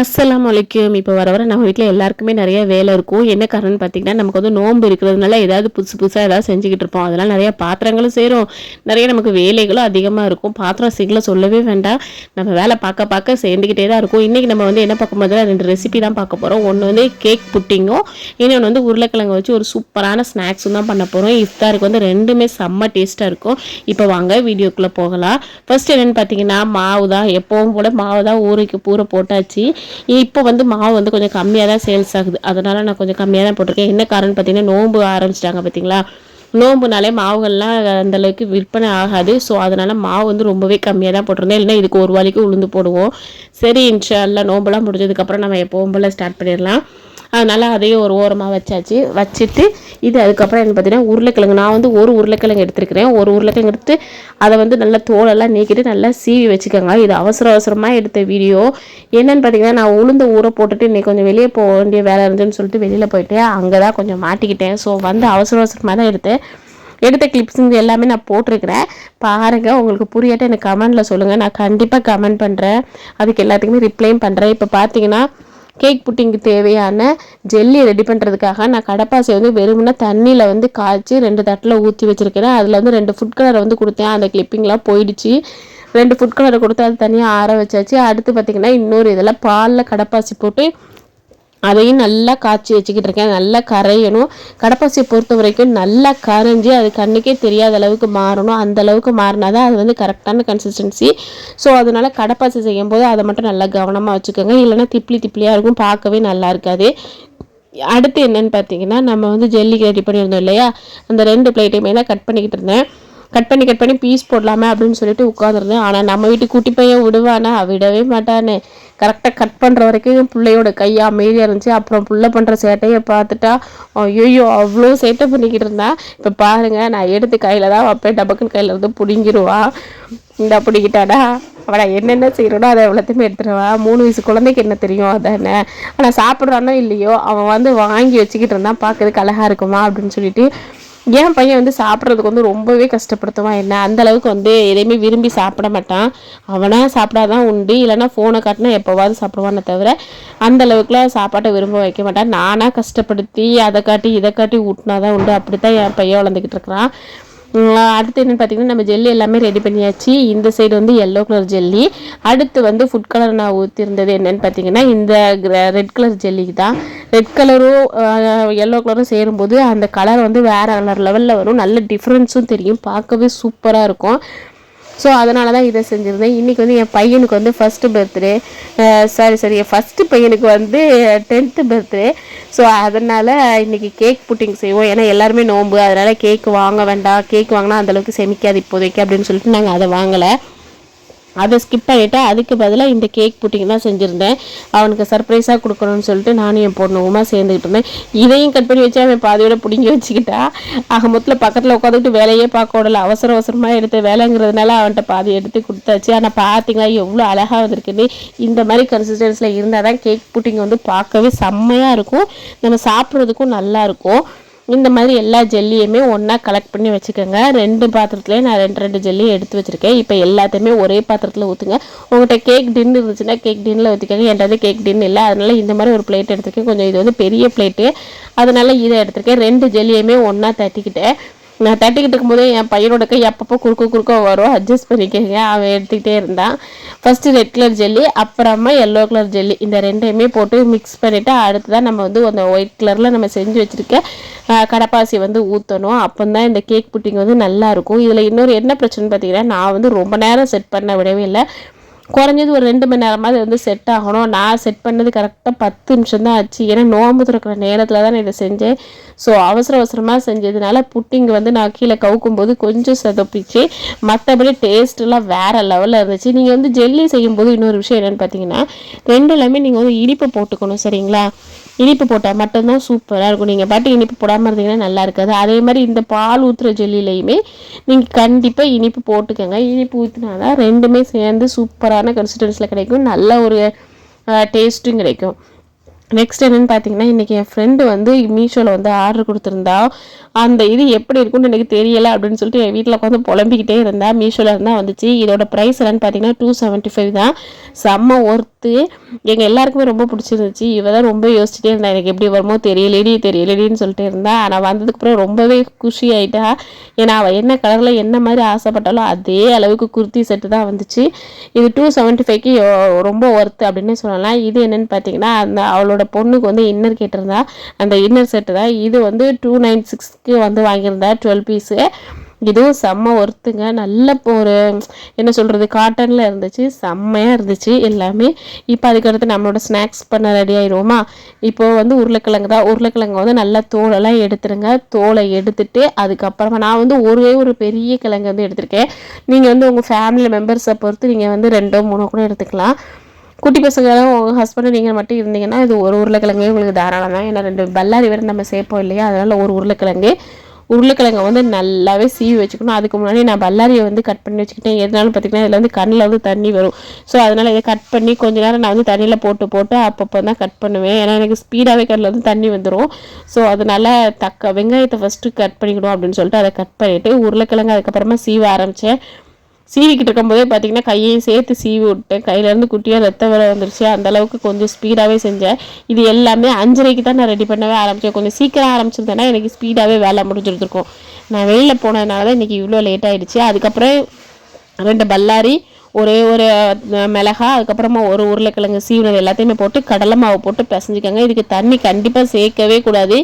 அஸ்லாம் வலைக்கும் இப்போ வர வர நம்ம வீட்டில் எல்லாருக்குமே நிறைய வேலை இருக்கும். என்ன காரணம்னு பார்த்தீங்கன்னா நமக்கு வந்து நோன்பு இருக்கிறதுனால ஏதாவது புதுசு புதுசாக ஏதாவது செஞ்சுக்கிட்டு இருப்போம். அதெல்லாம் நிறைய பாத்திரங்களும் சேரும் நிறைய நமக்கு வேலைகளும் அதிகமாக இருக்கும். பாத்திரம் சீக்கிரம் சொல்லவே வேண்டாம். நம்ம வேலை பார்க்க பார்க்க சேர்ந்துக்கிட்டே தான் இருக்கும். இன்றைக்கி நம்ம வந்து என்ன பார்க்க போது ரெண்டு ரெசிபி தான் பார்க்க போகிறோம் ஒன்று வந்து கேக் புட்டிங்கும் இன்னொன்று வந்து உருளைக்கிழங்கு வச்சு ஒரு சூப்பரான ஸ்நாக்ஸும் தான் பண்ண போகிறோம் இஃப்தாருக்கு வந்து ரெண்டுமே செம்ம டேஸ்ட்டாக இருக்கும். இப்போ வாங்க வீடியோக்குள்ளே போகலாம். ஃபர்ஸ்ட் என்னென்னு பார்த்தீங்கன்னா மாவு தான் எப்போவும் போல் மாவு தான் ஊருக்கு பூரை போட்டாச்சு. இப்போ வந்து மாவு வந்து கொஞ்சம் கம்மியாக தான் சேல்ஸ் ஆகுது. அதனால் நான் கொஞ்சம் கம்மியாக தான் போட்டிருக்கேன். என்ன காரணம் பார்த்தீங்கன்னா நோன்பு ஆரம்பிச்சிட்டாங்க பார்த்தீங்களா? நோம்புனாலே மாவுகள்லாம் அந்தளவுக்கு விற்பனை ஆகாது. ஸோ அதனால் மாவு வந்து ரொம்பவே கம்மியாக தான் போட்டிருந்தேன். இல்லைன்னா இதுக்கு ஒரு வாளிக்கு உளுந்து போடுவோம். சரி இன்ஷா இன்ஷால்லா நோம்புலாம் முடிஞ்சதுக்கப்புறம் நம்ம எப்போவும் போல் ஸ்டார்ட் பண்ணிடலாம். அதனால் அதையும் ஒரு ஓரமாக வச்சாச்சு. வச்சுட்டு இது அதுக்கப்புறம் என்ன பார்த்தீங்கன்னா உருளைக்கிழங்கு. நான் வந்து ஒரு உருளைக்கிழங்கு எடுத்துருக்கிறேன். ஒரு உருளைக்கிழங்கு எடுத்து அதை வந்து நல்லா தோலெல்லாம் நீக்கிட்டு நல்லா சீவி வச்சுக்கோங்க. இது அவசர அவசரமாக எடுத்த வீடியோ. என்னென்னு பார்த்தீங்கன்னா நான் உளுந்த ஊற போட்டுட்டு இன்றைக்கி கொஞ்சம் வெளியே போக வேண்டிய வேலை இருந்துன்னு சொல்லிட்டு வெளியில் போயிட்டு அங்கே தான் கொஞ்சம் மாட்டிக்கிட்டேன். ஸோ வந்து அவசர அவசரமாக தான் எடுத்தேன். எடுத்த கிளிப்ஸுங்க எல்லாமே நான் போட்டிருக்கிறேன். பாருங்கள் உங்களுக்கு புரியாட்ட எனக்கு கமெண்டில் சொல்லுங்கள் நான் கண்டிப்பாக கமெண்ட் பண்ணுறேன் அதுக்கு எல்லாத்துக்குமே ரிப்ளையும் பண்ணுறேன் இப்போ பார்த்தீங்கன்னா கேக் புட்டிங்க்கு தேவையான ஜெல்லி ரெடி பண்ணுறதுக்காக நான் கடப்பாசை வந்து வெறும்னா தண்ணியில் வந்து காய்ச்சி ரெண்டு தட்டில் ஊற்றி வச்சுருக்கிறேன். அதில் வந்து ரெண்டு ஃபுட் கலரை வந்து கொடுத்தேன். அந்த கிளிப்பிங்லாம் போயிடுச்சு. ரெண்டு ஃபுட் கலரை கொடுத்து அது தனியாக ஆற வச்சாச்சு. அடுத்து பார்த்திங்கன்னா இன்னொரு இதில் பாலில் கடப்பாசி போட்டு அதையும் நல்லா காய்ச்சி வச்சுக்கிட்டு இருக்கேன். நல்லா கரையணும். கடப்பாசியை பொறுத்த வரைக்கும் நல்லா கரைஞ்சி அது கண்ணுக்கே தெரியாத அளவுக்கு மாறணும். அந்த அளவுக்கு மாறினா தான் அது வந்து கரெக்டான கன்சிஸ்டன்சி ஸோ அதனால் கடப்பாசி செய்யும் போது அதை மட்டும் நல்லா கவனமாக வச்சுக்கோங்க. இல்லைனா திப்ளி திப்ளியாக இருக்கும். பார்க்கவே நல்லா இருக்காது. அடுத்து என்னென்னு பார்த்தீங்கன்னா நம்ம வந்து ஜெல்லிக்கு ரெடி பண்ணியிருந்தோம் இல்லையா? அந்த ரெண்டு பிளேட்டையுமே தான் கட் பண்ணிக்கிட்டு இருந்தேன். கட் பண்ணி கட் பண்ணி பீஸ் போடலாமே அப்படின்னு சொல்லிட்டு உட்காந்துருந்தேன் ஆனால் நம்ம வீட்டு குட்டி பையன் விடுவானா? விடவே மாட்டானே. கரெக்டாக கட் பண்ணுற வரைக்கும் பிள்ளையோட கை அமைதியாக இருந்துச்சு. அப்புறம் பிள்ளை பண்ணுற சேட்டையை பார்த்துட்டா ஐயோ அவ்வளோ சேட்டை பண்ணிக்கிட்டு இருந்தான் இப்போ பாருங்கள் நான் எடுத்து கையில் தான் வைப்பேன். டபக்குன்னு கையில் இருந்து பிடிங்கிருவா. இந்த பிடிக்கிட்டாடா அவனை என்னென்ன செய்கிறோனோ அதை எவ்வளோத்தையுமே எடுத்துருவா. மூணு வயசு குழந்தைக்கு என்ன தெரியும் அதானே? ஆனால் சாப்பிட்றானோ இல்லையோ அவன் வந்து வாங்கி வச்சுக்கிட்டு இருந்தான். பார்க்கறதுக்கு அழகாக இருக்குமா அப்படின்னு சொல்லிட்டு என் பையன் வந்து சாப்பிட்றதுக்கு வந்து ரொம்பவே கஷ்டப்படுத்துவான். என்ன அந்த அளவுக்கு வந்து எதையுமே விரும்பி சாப்பிட மாட்டான். அவனாக சாப்பிடாதான் உண்டு. இல்லைன்னா ஃபோனை காட்டினா எப்போவாவது சாப்பிடுவானே தவிர அந்த அளவுக்குலாம் சாப்பாட்டை விரும்ப வைக்க மாட்டான். நானாக கஷ்டப்படுத்தி அதை காட்டி இதை காட்டி ஊட்டினா தான் உண்டு. அப்படி தான் என் பையன் வளர்ந்துக்கிட்டு இருக்கிறான். அடுத்து என்னென்னு பார்த்தீங்கன்னா நம்ம ஜெல்லி எல்லாமே ரெடி பண்ணியாச்சு. இந்த சைடு வந்து எல்லோ கலர் ஜெல்லி. அடுத்து வந்து ஃபுட் கலர் நான் ஊற்றிருந்தது என்னென்னு பார்த்தீங்கன்னா இந்த ரெட் கலர் ஜெல்லிக்கு தான். ரெட் கலரும் எல்லோ கலரும் சேரும்போது அந்த கலர் வந்து வேறு கலர் லெவலில் வரும். நல்ல டிஃப்ரென்ஸும் தெரியும். பார்க்கவே சூப்பராக இருக்கும். ஸோ அதனால தான் இதை செஞ்சுருந்தேன். இன்றைக்கி வந்து என் பையனுக்கு வந்து ஃபஸ்ட்டு பர்த்டே சாரி சாரி என் ஃபஸ்ட்டு பையனுக்கு வந்து டென்த்து பர்த்டே ஸோ அதனால் இன்றைக்கி கேக் புட்டிங் செய்வோம். ஏன்னா எல்லாருமே நோம்பு. அதனால் கேக் வாங்க வேண்டாம். கேக் வாங்கினா அந்தளவுக்கு செமிக்காது இப்போதைக்கு அப்படின்னு சொல்லிட்டு நாங்கள் அதை வாங்கலை. அதை ஸ்கிப் பண்ணிவிட்டு அதுக்கு பதிலாக இந்த கேக் புட்டிங் தான் செஞ்சுருந்தேன். அவனுக்கு சர்ப்ரைஸாக கொடுக்கணும்னு சொல்லிட்டு நானும் என் பொண்ணுமா சேர்ந்துக்கிட்டு இருந்தேன். இதையும் கட் பண்ணி வச்சு அவன் பாதியோட பிடிங்கி வச்சுக்கிட்டா. ஆக மொத்தத்தில் பக்கத்தில் உட்காந்துட்டு வேலையே பார்க்க விடல. அவசர அவசரமாக எடுத்த வேலைங்கிறதுனால அவன்கிட்ட பாதி எடுத்து கொடுத்தாச்சு. ஆனால் பார்த்தீங்களா எவ்வளோ அழகாக வந்திருக்குது இந்த மாதிரி கன்சிஸ்டன்ஸில் இருந்தால் தான் கேக் புட்டிங் வந்து பார்க்கவே செம்மையாக இருக்கும். நம்ம சாப்பிட்றதுக்கும் நல்லாயிருக்கும் இந்த மாதிரி எல்லா ஜெல்லியுமே ஒன்றா கலெக்ட் பண்ணி வச்சுக்கோங்க. ரெண்டு பாத்திரத்துலேயே நான் ரெண்டு ரெண்டு ஜெல்லியும் எடுத்து வச்சுருக்கேன். இப்போ எல்லாத்தையுமே ஒரே பாத்திரத்தில் ஊற்றுங்க உங்கள்கிட்ட கேக் டின் இருந்துச்சுன்னா கேக் டின்னில் ஊற்றிக்கோங்க என்கிட்ட கேக் டின் இல்லை. அதனால் இந்த மாதிரி ஒரு பிளேட் எடுத்துருக்கேன். கொஞ்சம் இது வந்து பெரிய பிளேட்டு அதனால் இதை எடுத்துருக்கேன். ரெண்டு ஜெல்லியுமே ஒன்றா தட்டிக்கிட்டேன். நான் தட்டிக்கிட்டு இருக்கும்போது என் பையனோட கை அப்பப்போ குறுக்க குறுக்க வரும். அட்ஜஸ்ட் பண்ணிக்கோங்க. அவன் எடுத்துக்கிட்டே இருந்தான். ஃபஸ்ட்டு ரெட் கலர் ஜெல்லி அப்புறமா எல்லோ கலர் ஜெல்லி இந்த ரெண்டையுமே போட்டு மிக்ஸ் பண்ணிவிட்டு அடுத்து தான் நம்ம வந்து அந்த ஒயிட் கலரில் நம்ம செஞ்சு வச்சுருக்க கடப்பாசி வந்து ஊற்றணும் அப்போ தான் இந்த கேக் புட்டிங் வந்து நல்லாயிருக்கும் இதில் இன்னொரு என்ன பிரச்சனை பார்த்தீங்கன்னா நான் வந்து ரொம்ப நேரம் செட் பண்ண விடவே இல்லை. குறைஞ்சது ஒரு ரெண்டு மணி நேரமாவது வந்து செட் ஆகணும். நான் செட் பண்ணது கரெக்டாக பத்து நிமிஷம் தான் ஆச்சு. ஏன்னா நோம்பு திறக்கிற நேரத்தில் தான் நான் இதை செஞ்சேன். ஸோ அவசர அவசரமாக செஞ்சதுனால புட்டிங் வந்து நான் கீழே கவுக்கும்போது கொஞ்சம் சதப்பிச்சு மற்றபடி டேஸ்ட்டெல்லாம் வேறு லெவலில் இருந்துச்சு. நீங்கள் வந்து ஜெல்லி செய்யும்போது இன்னொரு விஷயம் என்னென்னு பார்த்தீங்கன்னா ரெண்டுலேயுமே நீங்கள் வந்து இனிப்பை போட்டுக்கணும் சரிங்களா? இனிப்பு போட்டால் மட்டும்தான் சூப்பராக இருக்கும். நீங்கள் பாட்டு இனிப்பு போடாமல் இருந்தீங்கன்னா நல்லா இருக்காது. அதே மாதிரி இந்த பால் ஊற்றுற ஜெல்லிலையுமே நீங்கள் கண்டிப்பாக இனிப்பு போட்டுக்கோங்க. இனிப்பு ஊற்றினா தான் ரெண்டுமே சேர்ந்து சூப்பரான கன்சிஸ்டன்ஸில் கிடைக்கும். நல்ல ஒரு டேஸ்ட்டும் கிடைக்கும். நெக்ஸ்ட் என்னன்னு பார்த்தீங்கன்னா இன்றைக்கி என் ஃப்ரெண்டு வந்து மீஷோவில் வந்து ஆர்டர் கொடுத்துருந்தா அந்த இது எப்படி இருக்கும்னு எனக்கு தெரியலை அப்படின்னு சொல்லிட்டு என் வீட்டில் உட்காந்து புலம்பிக்கிட்டே இருந்தா மீஷோவில் இருந்தால் வந்துச்சு. இதோட ப்ரைஸ் என்னென்னு பார்த்தீங்கன்னா டூ செவன்ட்டி ஃபைவ் தான். செம்ம ஒர்த்து எங்கள் எல்லாருக்குமே ரொம்ப பிடிச்சிருந்துச்சு. இவ தான் ரொம்ப யோசிச்சுட்டே இருந்தா எனக்கு எப்படி வருமோ தெரியலடி தெரியலடின்னு சொல்லிட்டு இருந்தா. ஆனால் வந்ததுக்கப்புறம் ரொம்பவே குஷி ஆகிட்டா ஏன்னா அவள் என்ன கலரில் என்ன மாதிரி ஆசைப்பட்டாலும் அதே அளவுக்கு குர்த்தி செட்டு தான் வந்துச்சு. இது டூ செவன்ட்டி ஃபைவ்க்கு ரொம்ப ஒர்த்து அப்படின்னு சொல்லலாம். இது என்னென்னு பார்த்தீங்கன்னா அந்த அவளோட அவளோட பொண்ணுக்கு வந்து இன்னர் கேட்டிருந்தா அந்த இன்னர் செட்டு தான். இது வந்து டூ நைன் சிக்ஸ்க்கு வந்து வாங்கியிருந்தா டுவெல் பீஸு இதுவும் செம்ம ஒர்த்துங்க நல்ல ஒரு என்ன சொல்கிறது காட்டனில் இருந்துச்சு. செம்மையாக இருந்துச்சு எல்லாமே. இப்போ அதுக்கடுத்து நம்மளோட ஸ்நாக்ஸ் பண்ண ரெடி ஆயிடுவோமா இப்போது வந்து உருளைக்கிழங்கு தான். உருளைக்கிழங்கு வந்து நல்லா தோலெல்லாம் எடுத்துருங்க. தோலை எடுத்துட்டு அதுக்கப்புறமா நான் வந்து ஒரே ஒரு பெரிய கிழங்கு வந்து எடுத்திருக்கேன். நீங்கள் வந்து உங்கள் ஃபேமிலி மெம்பர்ஸை பொறுத்து நீங்கள் வந்து ரெண்டோ மூணோ கூட எடுத்துக்கலாம். குட்டி பசங்களும் உங்கள் ஹஸ்பண்டும் நீங்கள் மட்டும் இருந்தீங்கன்னா இது ஒரு உருளைக்கிழங்கே உங்களுக்கு தாராளம் தான். ஏன்னா ரெண்டு பல்லாரி வேறு நம்ம சேர்ப்போம் இல்லையா? அதனால் ஒரு உருளைக்கிழங்கு. உருளைக்கிழங்கை வந்து நல்லாவே சீவி வச்சுக்கணும். அதுக்கு முன்னாடி நான் பல்லாரியை வந்து கட் பண்ணி வச்சுக்கிட்டேன். எதனாலும் பார்த்திங்கன்னா இதில் வந்து கண்ணில் வந்து தண்ணி வரும். ஸோ அதனால் இதை கட் பண்ணி கொஞ்ச நேரம் நான் வந்து தண்ணியில் போட்டு போட்டு அப்பப்போ தான் கட் பண்ணுவேன். ஏன்னா எனக்கு ஸ்பீடாகவே கண்ணில் வந்து தண்ணி வந்துடும் ஸோ அதனால் தக்க வெங்காயத்தை ஃபஸ்ட்டு கட் பண்ணிக்கணும் அப்படின்னு சொல்லிட்டு அதை கட் பண்ணிவிட்டு உருளைக்கிழங்கு அதுக்கப்புறமா சீவ ஆரம்பித்தேன் சீவிக்கிட்டு இருக்கும்போதே பார்த்தீங்கன்னா கையையும் சேர்த்து சீவி விட்டேன் கையிலேருந்து குட்டியாக ரத்த வர வந்துருச்சு. அந்த அளவுக்கு கொஞ்சம் ஸ்பீடாகவே செஞ்சேன். இது எல்லாமே அஞ்சரைக்கு தான் நான் ரெடி பண்ணவே ஆரம்பித்தேன் கொஞ்சம் சீக்கிரம் ஆரம்பிச்சிருந்தேன்னா எனக்கு ஸ்பீடாகவே வேலை முடிஞ்சிருந்துருக்கும். நான் வெளியில் போனதுனால தான் இன்றைக்கி இவ்வளோ லேட் ஆகிடுச்சு அதுக்கப்புறம் ரெண்டு பல்லாரி ஒரே ஒரு மிளகா அதுக்கப்புறமா ஒரு உருளைக்கிழங்கு சீவினது எல்லாத்தையுமே போட்டு கடலை மாவு போட்டு பிசைஞ்சிக்கோங்க. இதுக்கு தண்ணி கண்டிப்பாக சேர்க்கவே கூடாது.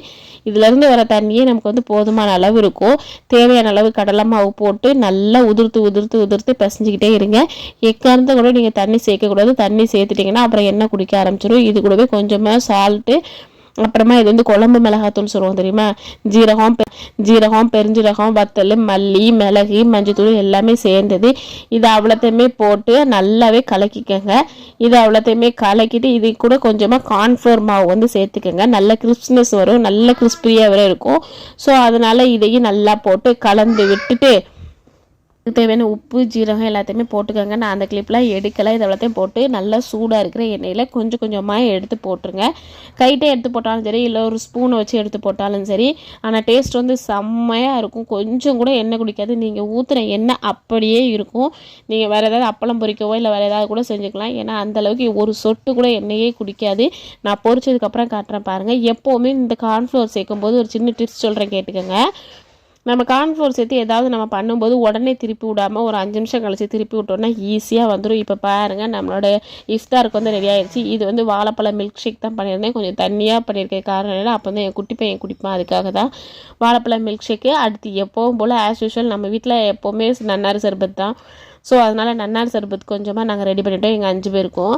இதுலேருந்து வர தண்ணியே நமக்கு வந்து போதுமான அளவு இருக்கும். தேவையான அளவு கடலை மாவு போட்டு நல்லா உதிர்த்து உதிர்த்து உதிர்த்து பிசைஞ்சிக்கிட்டே இருங்க. எக்காரணத்தை கூட நீங்கள் தண்ணி சேர்க்கக்கூடாது. தண்ணி சேர்த்துட்டிங்கன்னா அப்புறம் எண்ணெய் குடிக்க ஆரம்பிச்சிடும் இது கூடவே கொஞ்சமாக சால்ட்டு அப்புறமா இது வந்து குழம்பு மிளகாத்தூள் சொல்லுவோம் தெரியுமா? ஜீரகம் ஜீரகம் பெருஞ்சீரகம் வத்தல் மல்லி மிளகு மஞ்சத்தூள் எல்லாமே சேர்ந்தது. இது அவ்வளோத்தையுமே போட்டு நல்லாவே கலக்கிக்கங்க. இது அவ்வளோத்தையுமே கலக்கிட்டு இது கூட கொஞ்சமாக கார்ன்ஃப்ளோர் மாவு வந்து சேர்த்துக்கோங்க. நல்ல கிறிஸ்ப்னஸ் வரும். நல்ல கிறிஸ்பியாக வர இருக்கும் ஸோ அதனால் இதையும் நல்லா போட்டு கலந்து விட்டுட்டு தேவையான உப்பு ஜீரகம் எல்லாத்தையுமே போட்டுக்கோங்க. நான் அந்த கிளிப்லாம் எடுக்கலை. இது எல்லாத்தையும் போட்டு நல்லா சூடாக இருக்கிற எண்ணெயில் கொஞ்சம் கொஞ்சமாக எடுத்து போட்டுருங்க. கைட்டே எடுத்து போட்டாலும் சரி இல்லை ஒரு ஸ்பூனை வச்சு எடுத்து போட்டாலும் சரி ஆனால் டேஸ்ட் வந்து செம்மையாக இருக்கும். கொஞ்சம் கூட எண்ணெய் குடிக்காது. நீங்கள் ஊற்றுற எண்ணெய் அப்படியே இருக்கும். நீங்கள் வேறு ஏதாவது அப்பளம் பொரிக்கவோ இல்லை வேறு ஏதாவது கூட செஞ்சுக்கலாம். ஏன்னா அந்தளவுக்கு ஒரு சொட்டு கூட எண்ணெயே குடிக்காது. நான் பொரிச்சதுக்கப்புறம் காட்டுறேன் பாருங்கள் எப்போவுமே இந்த கார்ன்ஃப்ளவர் சேர்க்கும்போது ஒரு சின்ன டிப்ஸ் சொல்கிறேன் கேட்டுக்கோங்க. நம்ம கார்ன்ஃப்ளோர் சேர்த்து ஏதாவது நம்ம பண்ணும்போது உடனே திருப்பி விடாமல் ஒரு அஞ்சு நிமிஷம் கழிச்சு திருப்பி விட்டோம்னா ஈஸியாக வந்துடும் இப்போ பாருங்கள் நம்மளோட இஃப்தாருக்கு வந்து ரெடி ஆயிடுச்சு இது வந்து வாழைப்பழம் மில்க் ஷேக் தான் பண்ணியிருந்தேன். கொஞ்சம் தண்ணியாக பண்ணியிருக்கேன். காரணம் என்ன அப்போ வந்து என் குட்டி பையன் குடிப்பான். அதுக்காக தான் வாழைப்பழம் மில்க் ஷேக்கு அடுத்து எப்போவும் போல் ஆஸ் யூஷுவல் நம்ம வீட்டில் எப்போவுமே நன்னார் சர்பத் தான். ஸோ அதனால் நன்னார் சர்பத் கொஞ்சமாக நாங்கள் ரெடி பண்ணிவிட்டோம் எங்கள் அஞ்சு பேருக்கும்.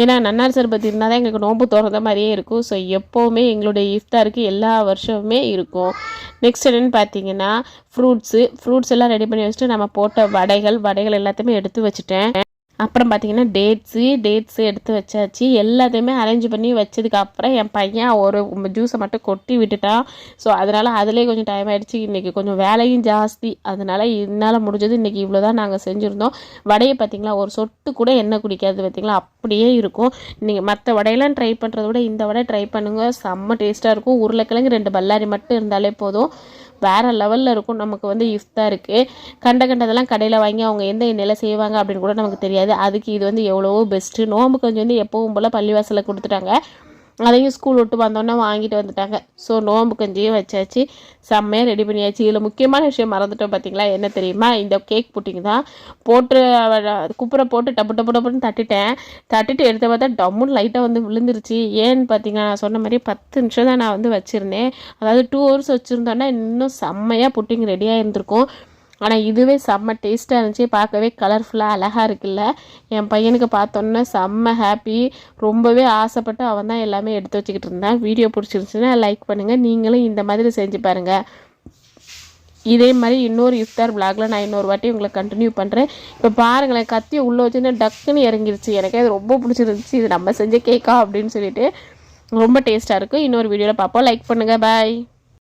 ஏன்னா நன்னார் சர்பத் இருந்தால் தான் எங்களுக்கு நோன்பு திறந்த மாதிரியே இருக்கும். ஸோ எப்போவுமே எங்களுடைய இஃப்தாருக்கு எல்லா வருஷமுமே இருக்கும். நெக்ஸ்ட் என்னென்னு பார்த்தீங்கன்னா ஃப்ரூட்ஸு ஃப்ரூட்ஸ் எல்லாம் ரெடி பண்ணி வச்சுட்டு நம்ம போட்ட வடைகள் வடைகள் எல்லாத்தையுமே எடுத்து வச்சுட்டேன். அப்புறம் பார்த்தீங்கன்னா டேட்ஸு டேட்ஸு எடுத்து வச்சாச்சு. எல்லாத்தையுமே அரேஞ்ச் பண்ணி வச்சதுக்கு அப்புறம் என் பையன் ஒரு ஜூஸை மட்டும் கொட்டி விட்டுட்டான். ஸோ அதனால் அதிலே கொஞ்சம் டைம் ஆகிடுச்சு இன்றைக்கி கொஞ்சம் வேலையும் ஜாஸ்தி. அதனால் என்னால் முடிஞ்சது இன்றைக்கி இவ்வளோ தான் நாங்கள் செஞ்சுருந்தோம். வடையை பார்த்திங்களா ஒரு சொட்டு கூட எண்ணெய் குடிக்காது பார்த்திங்களா அப்படியே இருக்கும். நீங்கள் மற்ற வடையெல்லாம் ட்ரை பண்ணுறத விட இந்த வடை ட்ரை பண்ணுங்கள் செம்ம டேஸ்ட்டாக இருக்கும். உருளைக்கிழங்கு ரெண்டு பல்லாரி மட்டும் இருந்தாலே போதும். வேறு லெவலில் இருக்கும். நமக்கு வந்து இஃப்தாக இருக்குது கண்ட கண்டதெல்லாம் கடையில் வாங்கி அவங்க எந்த எண்ணெயில் செய்வாங்க அப்படின்னு கூட நமக்கு தெரியாது. அதுக்கு இது வந்து எவ்வளவோ பெஸ்ட்டு நோம்பு கொஞ்சம் வந்து எப்பவும் போல் பள்ளிவாசலில் கொடுத்துட்டாங்க. அதையும் ஸ்கூல் விட்டு வந்தோன்னே வாங்கிட்டு வந்துட்டாங்க. ஸோ நோம்பு கஞ்சியும் வச்சாச்சு. செம்மையாக ரெடி பண்ணியாச்சு. இதில் முக்கியமான விஷயம் மறந்துட்டோம் பார்த்தீங்களா என்ன தெரியுமா? இந்த கேக் புட்டிங் தான். போட்டு குப்புரை போட்டு டப்பு டப்பு டப்புன்னு தட்டிட்டேன். தட்டிட்டு எடுத்த பார்த்தா டம்முன்னு லைட்டாக வந்து விழுந்துருச்சு. ஏன்னு பார்த்தீங்கன்னா நான் சொன்ன மாதிரி பத்து நிமிஷம் தான் நான் வந்து வச்சுருந்தேன். அதாவது டூ ஹவர்ஸ் வச்சுருந்தோன்னா இன்னும் செம்மையாக புட்டிங் ரெடியாக இருந்திருக்கும் ஆனால் இதுவே செம்ம டேஸ்ட்டாக இருந்துச்சு. பார்க்கவே கலர்ஃபுல்லாக அழகாக இருக்குல்ல? என் பையனுக்கு பார்த்தோன்னே செம்ம ஹாப்பி ரொம்பவே ஆசைப்பட்டு அவன் தான் எல்லாமே எடுத்து வச்சுக்கிட்டு இருந்தான். வீடியோ பிடிச்சிருந்துச்சுன்னா லைக் பண்ணுங்கள் நீங்களும் இந்த மாதிரி செஞ்சு பாருங்கள் இதே மாதிரி இன்னொரு இஃப்தார் பிளாக்ல நான் இன்னொரு வாட்டி உங்களை கண்டினியூ பண்ணுறேன் இப்போ பாருங்களேன் கத்தி உள்ளே வச்சுன்னா டக்குன்னு இறங்கிருச்சு. எனக்கே அது ரொம்ப பிடிச்சிருந்துச்சு. இது நம்ம செஞ்ச கேக்கா அப்படின்னு சொல்லிட்டு. ரொம்ப டேஸ்ட்டாக இருக்கும் இன்னொரு வீடியோவில் பார்ப்போம். லைக் பண்ணுங்கள் பாய்